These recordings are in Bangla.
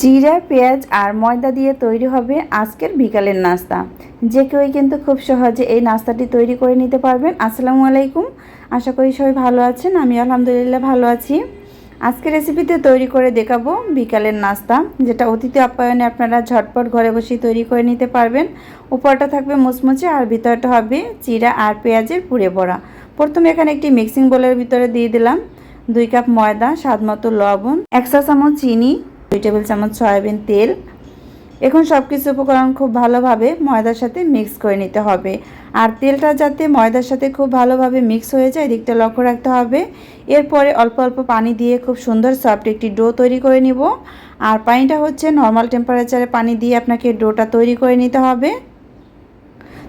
জিরা, পেঁয়াজ আর ময়দা দিয়ে তৈরি হবে আজকের বিকালের নাস্তা। যে কেউই কিন্তু খুব সহজে এই নাস্তাটি তৈরি করে নিতে পারবেন। আসসালামু আলাইকুম। আশা করি সবাই ভালো আছেন। আমি আলহামদুলিল্লাহ ভালো আছি। আজকের রেসিপিতে তৈরি করে দেখাবো বিকালের নাস্তা, যেটা অতিথি আপ্যায়নে আপনারা ঝটপট ঘরে বসেই তৈরি করে নিতে পারবেন। উপরটা থাকবে মুচমুচে আর ভিতরটা হবে জিরা আর পেঁয়াজের পুড়ে ভরা প্রথমে এখানে একটি মিক্সিং বোলের ভিতরে দিয়ে দিলাম দুই কাপ ময়দা স্বাদ মতো লবণ, এক চা চামচ চিনি দুই টেবিল চামচ সয়াবিন তেল। এখন সব কিছু উপকরণ খুব ভালোভাবে ময়দার সাথে মিক্স করে নিতে হবে। আর তেলটা যাতে ময়দার সাথে খুব ভালোভাবে মিক্স হয়ে যায়, এদিকটা লক্ষ্য রাখতে হবে। এরপরে অল্প অল্প পানি দিয়ে খুব সুন্দর সফট একটি ডো তৈরি করে নিব। আর পানিটা হচ্ছে নর্মাল টেম্পারেচারে পানি দিয়ে আপনাকে ডোটা তৈরি করে নিতে হবে।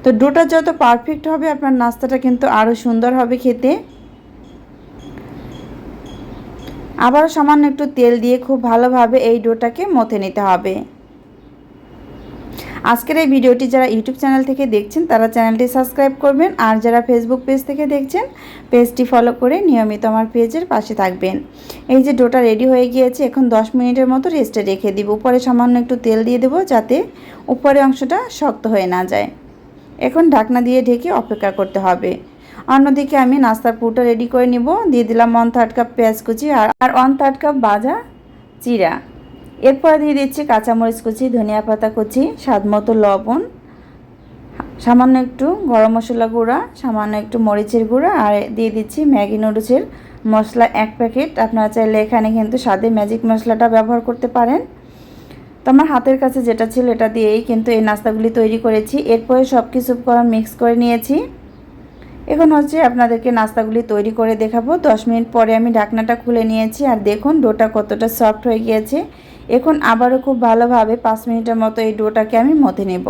তো ডোটা যত পারফেক্ট হবে, আপনার নাস্তাটা কিন্তু আরও সুন্দর হবে খেতে। আবারও সামান্য একটু তেল দিয়ে খুব ভালোভাবে এই ডোটাকে মথে নিতে হবে। আজকের এই ভিডিওটি যারা ইউটিউব চ্যানেল থেকে দেখছেন, তারা চ্যানেলটি সাবস্ক্রাইব করবেন আর যারা ফেসবুক পেজ থেকে দেখছেন, পেজটি ফলো করে নিয়মিত আমার পেজের পাশে থাকবেন। এই যে ডোটা রেডি হয়ে গিয়েছে, এখন 10 মিনিটের মতো রেস্টে রেখে দিব। উপরে সামান্য একটু তেল দিয়ে দেবো যাতে উপরে অংশটা শক্ত হয়ে না যায়। এখন ঢাকনা দিয়ে ঢেকে অপেক্ষা করতে হবে। অন্যদিকে আমি নাস্তার পুরোটা রেডি করে নিব। দিয়ে দিলাম ওয়ান থার্ড কাপ পেঁয়াজ কুচি আর ওয়ান থার্ড কাপ বাজা চিরা এরপরে দিয়ে দিচ্ছি কাঁচামরিচ কুচি, ধনিয়া পাতা কুচি, স্বাদ মতো লবণ, সামান্য একটু গরম মশলা গুঁড়া, সামান্য একটু মরিচের গুঁড়া, আর দিয়ে দিচ্ছি ম্যাগি নুডলসের মশলা এক প্যাকেট। আপনারা চাইলে এখানে কিন্তু স্বাদে ম্যাজিক মশলাটা ব্যবহার করতে পারেন। তো আমার হাতের কাছে যেটা ছিল এটা দিয়েই কিন্তু এই নাস্তাগুলি তৈরি করেছি। এরপরে সব কিছু মিক্স করে নিয়েছি। এখন হচ্ছে আপনাদেরকে নাস্তাগুলি তৈরি করে দেখাবো। দশ মিনিট পরে আমি ঢাকনাটা খুলে নিয়েছি আর দেখুন ডোটা কতটা সফট হয়ে গিয়েছে। এখন আবারও খুব ভালোভাবে পাঁচ মিনিটের মতো এই ডোটাকে আমি মথে নেব।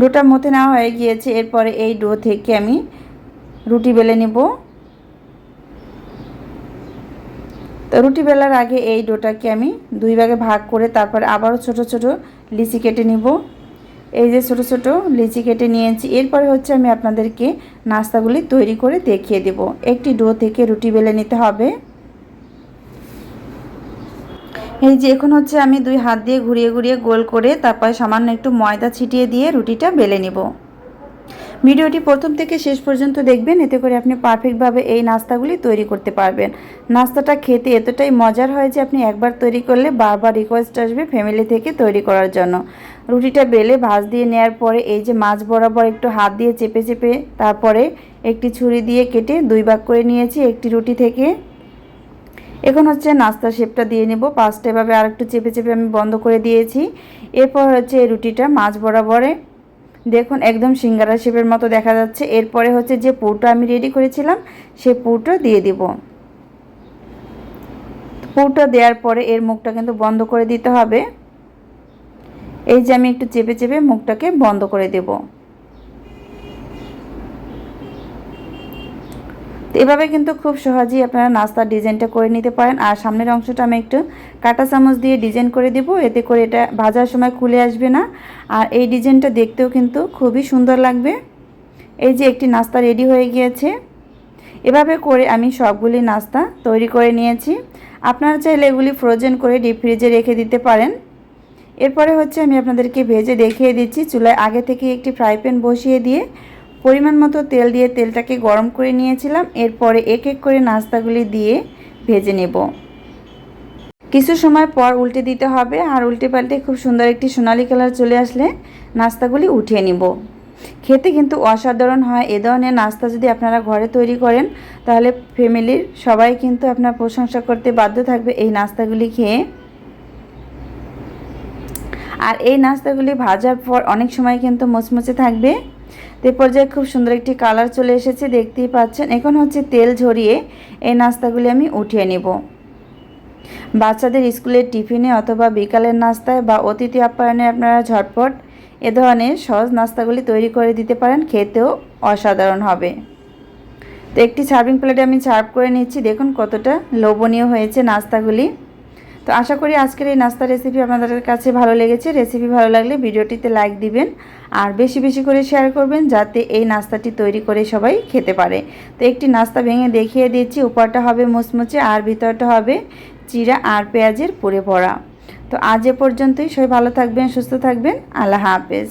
ডোটা মথে নেওয়া হয়ে গিয়েছে। এরপরে এই ডো থেকে আমি রুটি বেলে নেব। তো রুটি বেলার আগে এই ডোটাকে আমি দুই ভাগে ভাগ করে তারপরে আবারও ছোট ছোট লিচি কেটে নিব। এই যে ছোটো ছোটো লিচি কেটে নিয়েছি। এরপরে হচ্ছে আমি আপনাদেরকে নাস্তাগুলি তৈরি করে দেখিয়ে দেব। একটি ডো থেকে রুটি বেলে নিতে হবে। এই যে এখন হচ্ছে আমি দুই হাত দিয়ে ঘুরিয়ে ঘুরিয়ে গোল করে তারপরে সামান্য একটু ময়দা ছিটিয়ে দিয়ে রুটিটা বেলে নেব। ভিডিওটি প্রথম থেকে শেষ পর্যন্ত দেখবেন, এতে করে আপনি পারফেক্টভাবে এই নাস্তাগুলি তৈরি করতে পারবেন। নাস্তাটা খেতে এতটাই মজার হয় যে আপনি একবার তৈরি করলে বারবার রিকোয়েস্ট আসবে ফ্যামিলি থেকে তৈরি করার জন্য। রুটিটা বেলে ভাজ দিয়ে নেওয়ার পরে এই যে মাছ বরাবর একটু হাত দিয়ে চেপে চেপে তারপরে একটি ছুরি দিয়ে কেটে দুই ভাগ করে নিয়েছি একটি রুটি থেকে। এখন হচ্ছে নাস্তা শেপটা দিয়ে নেব। পাঁচটা এভাবে আর একটু চেপে চেপে আমি বন্ধ করে দিয়েছি। এরপর হচ্ছে এই রুটিটা মাছ বরাবরে দেখুন, একদম সিঙ্গারা শেপের মতো দেখা যাচ্ছে। এরপরে হচ্ছে যে পুরটা আমি রেডি করেছিলাম, সেই পুরটা দিয়ে দিব। পুরটা দেওয়ার পরে এর মুখটা কিন্তু বন্ধ করে দিতে হবে। এই যে আমি একটু চেপে চেপে মুখটাকে বন্ধ করে দেবো। এভাবে কিন্তু খুব সহজেই আপনারা নাস্তার ডিজাইনটা করে নিতে পারেন। আর সামনের অংশটা আমি একটু কাটা চামচ দিয়ে ডিজাইন করে দেব। এতে করে এটা ভাজার সময় খুলে আসবে না। আর এই ডিজাইনটা দেখতেও কিন্তু খুবই সুন্দর লাগবে। এই যে একটি নাস্তা রেডি হয়ে গিয়েছে। এভাবে করে আমি সবগুলি নাস্তা তৈরি করে নিয়েছি। আপনারা চাইলে এগুলি ফ্রোজেন করে ডিপ ফ্রিজে রেখে দিতে পারেন। এরপরে হচ্ছে আমি আপনাদেরকে ভেজে দেখিয়ে দিচ্ছি। চুলায় আগে থেকে একটি ফ্রাই প্যান বসিয়ে দিয়ে পরিমাণ মতো তেল দিয়ে তেলটাকে গরম করে নিয়েছিলাম। এরপরে এক এক করে নাস্তাগুলি দিয়ে ভেজে নেব। কিছু সময় পর উল্টে দিতে হবে আর উল্টে পাল্টে খুব সুন্দর একটি সোনালি কালার চলে আসলে নাস্তাগুলি উঠিয়ে নিব। খেতে কিন্তু অসাধারণ হয়। এ ধরনের নাস্তা যদি আপনারা ঘরে তৈরি করেন, তাহলে ফ্যামিলির সবাই কিন্তু আপনার প্রশংসা করতে বাধ্য থাকবে এই নাস্তাগুলি খেয়ে। আর এই নাস্তাগুলি ভাজার পর অনেক সময় কিন্তু মুচমুচে থাকবে। তো পর্যায়ে খুব সুন্দর একটি কালার চলে এসেছে, দেখতেই পাচ্ছেন। এখন হচ্ছে তেল ঝরিয়ে এই নাস্তাগুলি আমি উঠিয়ে নেব। বাচ্চাদের স্কুলের টিফিনে অথবা বিকালের নাস্তায় বা অতিথি আপ্যায়নে আপনারা ঝটপট এ ধরনের সহজ নাস্তাগুলি তৈরি করে দিতে পারেন, খেতেও অসাধারণ হবে। তো একটি সার্ভিং প্লেটে আমি সার্ভ করে নিচ্ছি। দেখুন কতটা লোভনীয় হয়েছে নাস্তাগুলি। তো আশা করি আজকের এই নাস্তা রেসিপি আপনাদের কাছে ভালো লেগেছে। রেসিপি ভালো লাগলে ভিডিওটিতে লাইক দিবেন আর বেশি বেশি করে শেয়ার করবেন যাতে এই নাস্তাটি তৈরি করে সবাই খেতে পারে। তো একটি নাস্তা ভেঙে দেখিয়ে দিচ্ছি উপরটা হবে মুচমুচে আর ভিতরটা হবে চিরা আর পেঁয়াজের পুরে ভরা। তো আজ এ পর্যন্তই। সবাই ভালো থাকবেন, সুস্থ থাকবেন। আল্লাহ হাফেজ।